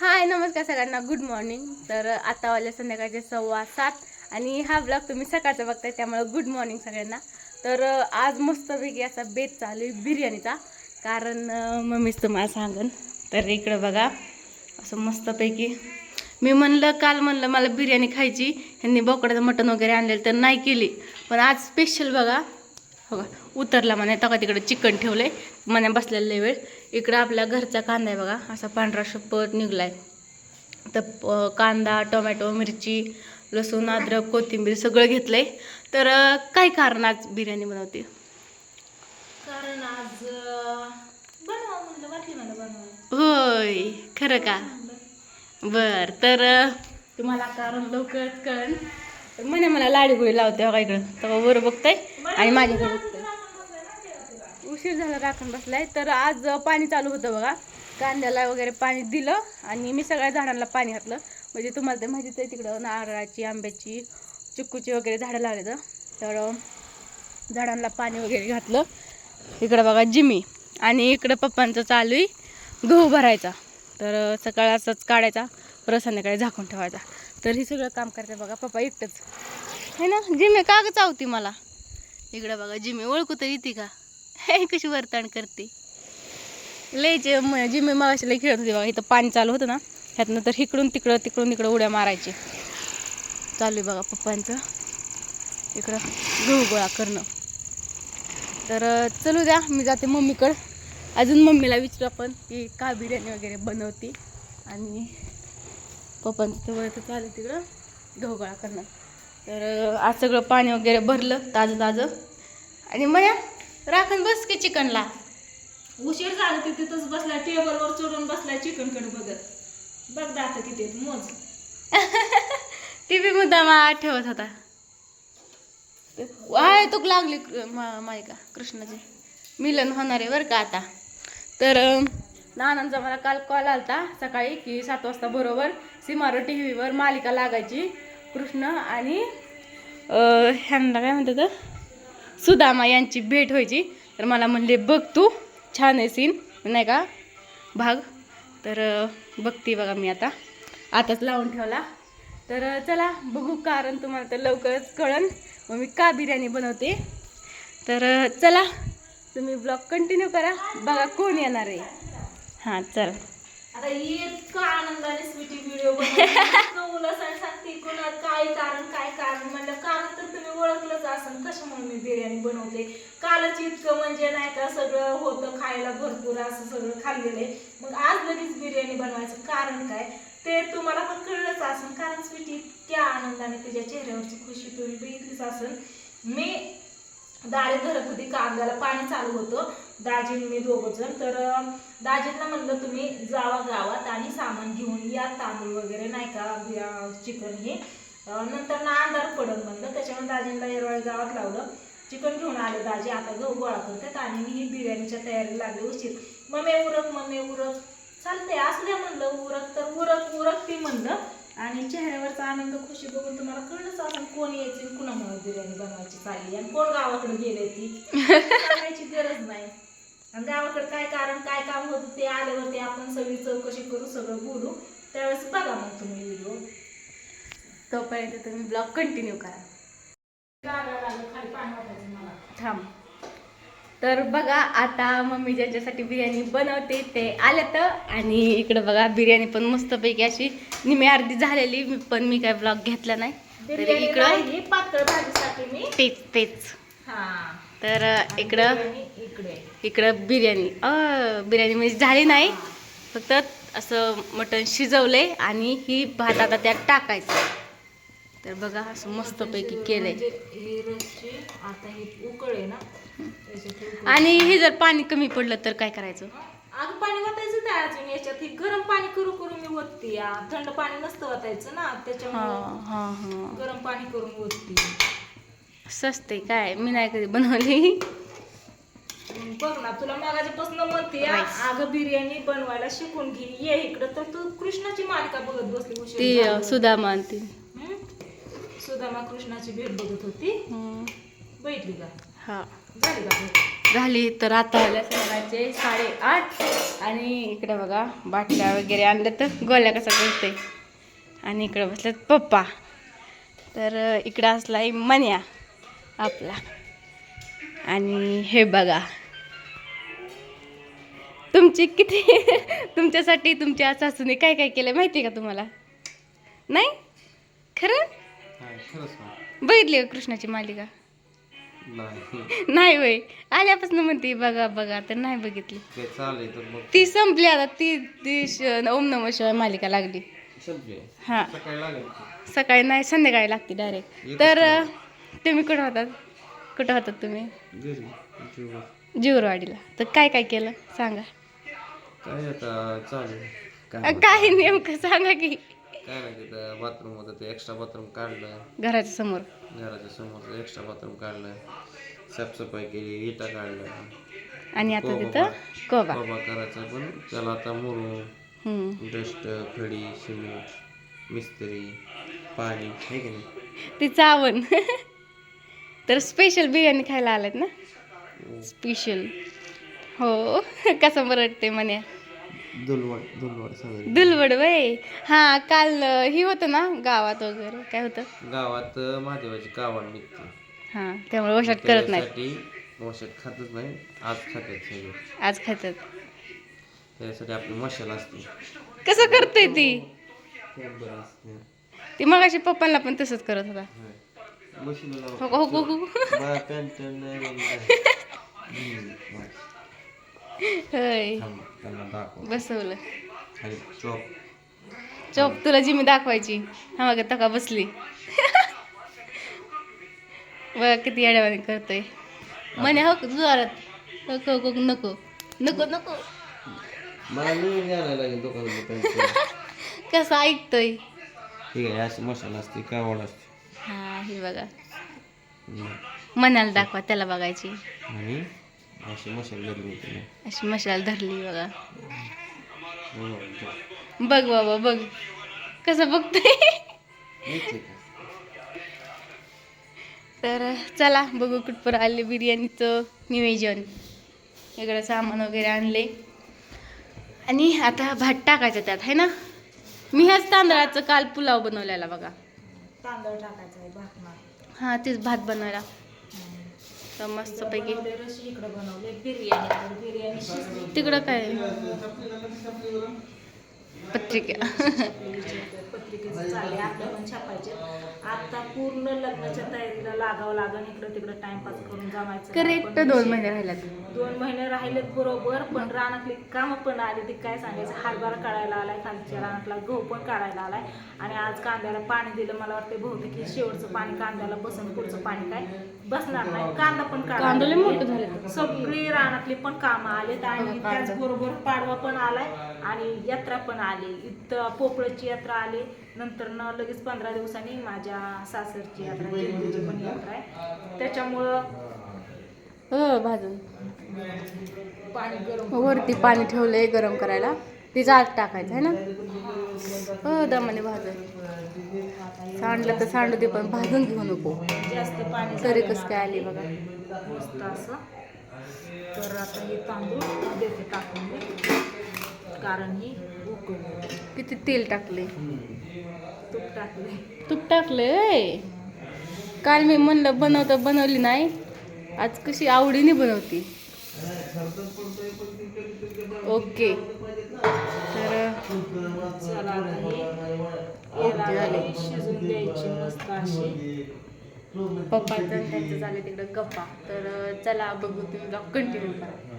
हाय नमस्कार सगळ्यांना. Good morning तर आता संध्याकाळचे सव्वा सात आणि हा ब्लॉग तुम्ही सकाळचा बघताय त्यामुळे गुड मॉर्निंग सगळ्यांना. तर आज मस्तपैकी असा बेत चालू आहे बिर्याणीचा. कारण मम्मीच तुम्हाला सांगन तर इकडं बघा असं मस्तपैकी. मी म्हणलं काल म्हणलं मला बिर्याणी खायची. ह्यांनी बोकडाचं मटण वगैरे आणलेलं तर नाही केली. पण आज स्पेशल बघा. हो का? उतरला म्हणे तेव्हा तिकडे चिकन ठेवलंय म्हणे बसलेलं वेळ. इकडं आपला घरचा कांदा आहे बघा असा पांढरा शपथ निघलाय. तर प- कांदा टोमॅटो मिरची लसूण अद्रक कोथिंबीर सगळं घेतलंय. तर अं, काय कारण आज बिर्याणी बनवते? कारण आज होय खरं का? बर तर तुम्हाला कारण लवकरच कळन. तर म्हणे मला लाडी गोळी लावते बघा इकडं. तेव्हा बरं बघताय. आणि माझ्याकडे उशीर झाला राखण बसलाय. तर आज पाणी चालू होतं बघा. कांद्याला वगैरे पाणी दिलं आणि मी सगळ्या झाडांना पाणी घातलं. म्हणजे तुम्हाला ते माहितीच आहे तिकडं नारळाची आंब्याची चिक्कूची वगैरे झाडं लावले तर झाडांना पाणी वगैरे घातलं. इकडं बघा जिमी. आणि इकडं पप्पांचं चालू आहे गहू भरायचा. तर सकाळ असंच काढायचा परत संध्याकाळी झाकून ठेवायचा. तर हे सगळं काम करते बघा पप्पा एकटंच. है ना? जिमी का चावती मला? इकडं बघा जिमी ओळखू तर येते का? कशी वर्तन करते? लय जे जिम्मे मागाशी लय खेळत होती बघा इथं पाणी चालू होतं ना ह्यातनं तर इकडून तिकडं तिकडून तिकडं उड्या मारायचे. चालू आहे बघा पप्पांचं. इकडं गहू गोळा करणं. तर चलू द्या मी जाते मम्मीकडं. अजून मम्मीला विचारू आपण की का बिर्याणी वगैरे बनवते. आणि पप्पांचं तर वळतं चालू आहे तिकडं गहू गोळा करणं. तर आज सगळं पाणी वगैरे भरलं ताजं ताजं आणि मया राखण बस की चिकनला. उशीर झाला की तिथंच बसला टेबलवर चढून बसला चिकनकडे बघत बघ दात किती आहेत, मोज. ती बी मुद्दामा ठेवत होता. आहे तुक लागली मा- मायका कृष्णाची. मिलन होणार आहे बरं का आता. तर नानांचा मला काल कॉल आलता सकाळी की सात वाजता बरोबर सीमारो टी व्हीवर मालिका लागायची. कृष्ण आणि ह्यांना काय म्हणतात? सुदामा यांची भेट व्हायची. तर मला म्हणले बघ तू छान आहे सीन नाही का? भाग. तर बघते बघा मी आता. आताच लावून ठेवला. तर चला बघू कारण तुम्हाला तर लवकरच कळन. मग मी का बिर्याणी बनवते? तर चला तुम्ही ब्लॉग कंटिन्यू करा. बघा कोण येणार आहे. हां चल. आता इतका आनंदाने स्वीटी व्हिडिओ मुलासाठी सांगते कोणा काय कारण काय कारण? म्हणलं कारण तर तुम्ही ओळखलंच असेल म्हणून मी बिर्याणी बनवते? कालच इतकं म्हणजे नाही का सगळं होतं खायला भरपूर असं सगळं खाल्लेलं आहे. मग आज लगेच बिर्याणी बनवायचं कारण काय? ते तुम्हाला पण कळलंच असेल कारण स्वीटी इतक्या आनंदाने तिच्या चेहऱ्यावरची खुशी तुम्ही बघितलीच असेल मी दारे धरत होती कांद्याला पाणी चालू होतं. दाजीन मी दोघं जण. तर दाजींना म्हणलं तुम्ही जावा गावात आणि सामान घेऊन या तांदूळ वगैरे नाही का चिकन हे. नंतर ना अंधार पडत म्हणलं. त्याच्यामुळे दाजींना येरवाळी गावात लावलं. चिकन घेऊन आले दाजी. आता गहू गोळा करतात आणि मी ही बिर्याणीच्या तयारी लागली उशीर मम्मी उरक मम्मी उरक. चालते असू द्या म्हणलं उरक तर उरक उरक ती म्हणलं. आणि चेहऱ्यावरचा आनंद खुशी बघून तुम्हाला कळलंच असं कोण यायची कुणामुळे बिर्याणी बनवायची चालली आणि कोण गावाकडे गेले ती. सांगायची गरज नाही. आणि गावाकडे काय कारण काय काम होतं ते आल्यावरती आपण सगळी चौकशी करू सगळं बोलू. त्यावेळेस बघा मग तुम्ही व्हिडिओ तोपर्यंत तुम्ही ब्लॉग कंटिन्यू करा. खाली पाणी वाटायचं मला. थांब. तर बघा आता मम्मी ज्याच्यासाठी बिर्याणी बनवते ते आले तर. आणि इकडं बघा बिर्याणी पण मस्तपैकी अशी निमी अर्धी झालेली मी पण मी काय ब्लॉग घेतला नाही. तर इकडं पातळ भाजीसाठी मी. तेच तेच. हा. तर इकडे इकडं. बिर्याणी. अ बिर्याणी म्हणजे झाली नाही. फक्त असं मटण शिजवलंय आणि ही भात आता त्यात टाकायचं. तर बघा असं मस्तपैकी केलंय. म्हणजे रसची आता उकळ आहे ना त्याच्यात उकळ. आणि हे जर पाणी कमी पडलं तर काय करायचं? अगं पाणी वाटायचं काय अजून याच्यात. ही गरम पाणी करू करू मी ओतते थंड पाणी नसतं वाटायचं ना त्याच्यामुळे गरम पाणी करून ओतते सस्ते काय? मी नाही कधी बनवली. बघ ना तुला मागाच्यापासून म्हणते. अगं बिर्याणी बनवायला शिकून घे ये इकडं. तर तू कृष्णाची मालिका बघत बसली ती झाला. सुदामा ती. हं? सुदामा कृष्णाची भेट बघत होती. बघितली का? हा. झाली का? झाली. तर आता आल्या सकाळचे साडेआठ आणि इकडे बघा बाटल्या वगैरे आणल्या तर गोल्या कसा करते आणि इकडे बसल्यात पप्पा. तर इकडं असलाय मन्या आपला. आणि हे बघा. तुमची किती तुमच्यासाठी तुमच्या सासूने काय काय केलं माहिती आहे का तुम्हाला? नाही? खरं? बघितली कृष्णाची मालिका? नाही. नाही वय आल्यापासून म्हणते बघा बघा. तर नाही बघितली. ते संपली आता. ती ती ओम नम शिवाय मालिका लागली. हां. सकाळी नाही संध्याकाळी लागते डायरेक्ट तर. तुम्ही कुठं होतात? कुठं होतात तुम्ही. जीवरवाडीला. तर काय काय केलं? सांगा. काय आता काय नेमकं सांगा की. काय नाही तिथं बाथरूम होतं ते एक्स्ट्रा बाथरूम काढलं. घराच्या समोर. घराच्या समोर एक्स्ट्रा बाथरूम काढलं. साफसफाई केली इटा काढलं. आणि आता कोबा. तिथं कोबा. बाबा करायचं पण त्याला आता मुरुम हम्म. डस्ट खडी सिमेंट मिस्त्री पाणी हे की नाही? ती चावण. तर स्पेशल बिर्याणी खायला आलात ना? स्पेशल हो. कसं बरटते म्हणे? दुलवाड दुलवाड वय? हा काल अं, ही होतं ना गावात वगैरे काय होतं? गावात महादेवाची कावड निघते. हा त्यामुळे वशात करत नाही. वशात खातच नाही आज खातात सगळे. आज खातात. त्यासाठी आपली मशाला असते. कसं करते ती? बरं असते. ती मगाशी पप्पांना पण तसंच करत होता. मशीन हो हो हो हो. बा पॅन्ट होय. त्यांना दाखव. बसवलं. खाली चॉप. चोप तुला जी मी दाखवायची. हा मग तका बसली. बघा किती अडवाणी करतोय. म्हणे हो जोरात. नको नको नको. नको नको. मला नवीन घ्यायला लागेल दुकानात पॅन्ट कसं ऐकतोय? ठीक आहे अशी मशाला असते. हा हे बघा. हम्म. मनाला दाखवा त्याला बघायची. आणि? अशी मशाल धरली होती. अशी मशाल धरली बघा. बघ बाबा बघ. कसं बघतोय? तर चला बघू कुठपर्यंत आले बिर्याणीचं नियोजन. इकडं सामान वगैरे आणले आणि आता भात टाकायचं त्यात आहे ना? मी ह्याच तांदळाचं काल पुलाव बनवलेला बघा. तांदूळ टाकायचा हां तेच भात बनवायला. बिर्याणी शिजली तिकडं काय? पत्रिका. पत्रिकेचं चालले आपल्या पण छापायचे. आता पूर्ण लग्नाच्या तयारीला लागावं लागण इकडं तिकडं टाइमपास करून जमायचं. करेक्ट दोन महिने राहिल्यात. दोन महिने राहिलेत बरोबर पण रानातली कामं पण आली ती काय सांगायचं? हरभरा काढायला आलाय खालच्या रानातला गहू पण काढायला आलाय. आणि आज कांद्याला पाणी दिलं मला वाटते बहुतेक की शेवटचं पाणी कांद्याला बसून पुढचं पाणी काय बसणार नाही. कांदा पण काढायला. सगळी रानातली पण कामं आलेत आणि त्याचबरोबर पाडवा पण आलाय. आणि यात्रा पण आली. इथं पोपळची यात्रा आली. नंतर न लगेच पंधरा दिवसांनी माझ्या सासरची यात्रा पण यात्रा आहे. त्याच्यामुळं हो भाजून. पाणी गरम वरती पाणी ठेवलंय गरम करायला. तिचं आत टाकायचं आहे ना? हो दमाने भाजून. सांडलं तर सांडू दे पण भाजून घेऊ नको. जास्त पाणी तरी कसं काय आली बघा. मस्त असं. तर आता हे तांदूळ देते टाकून कारण ही उकळून किती तेल टाकले? तूप टाकले. तूप टाकलंय काल मी म्हणलं बनवतं बनवली नाही. आज कशी आवडीने बनवती. ओके. तर चला आता हे याला शिजून द्यायची मस्त अशी. पप्पाचं आणि त्यांचं झालं तिकडं गप्पा. तर चला बघू तुम्ही कंटिन्यू करा.